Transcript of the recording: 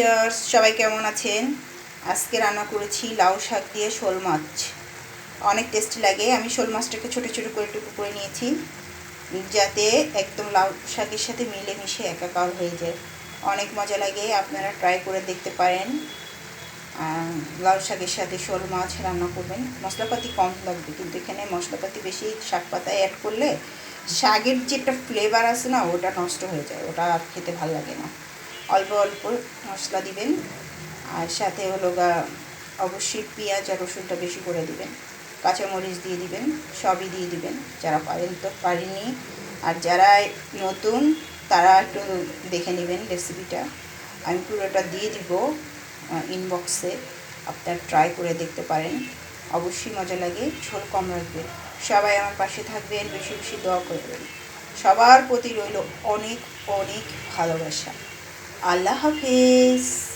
Years সবাই কেমন আছেন? আজকে রান্না করেছি লাউ শাক দিয়ে শোল মাছ। অনেক টেস্টি লাগে। আমি শোল মাছটাকে ছোটো ছোটো করে টুকু করে নিয়েছি, যাতে একদম লাউ শাকের সাথে মিলে মিশে একাকার হয়ে যায়। অনেক মজা লাগে, আপনারা ট্রাই করে দেখতে পারেন। লাউ শাকের সাথে শোল মাছ রান্না করবেন। মশলাপাতি কম লাগবে, কিন্তু এখানে মশলাপাতি বেশি শাক পাতায় অ্যাড করলে শাকের যে একটা ফ্লেভার আছে না, ওটা নষ্ট হয়ে যায়। ওটা খেতে ভালো লাগে না। অল্প অল্প মশলা দিবেন। আর সাথে হলো গা, অবশ্যই পেঁয়াজ আর রসুনটা বেশি করে দিবেন। কাঁচামরিচ দিয়ে দিবেন, সবই দিয়ে দিবেন, যারা পারেন তো পারেনি আর যারা নতুন, তারা একটু দেখে নেবেন রেসিপিটা আমি পুরোটা দিয়ে দিব ইনবক্সে আপনার ট্রাই করে দেখতে পারেন। অবশ্যই মজা লাগে, ঝোল কম রাখবেন সবাই আমার পাশে থাকবেন, বেশি বেশি দোয়া করবেন। সবার প্রতি রইল অনেক অনেক ভালোবাসা। আল্লাহ হাফেজ।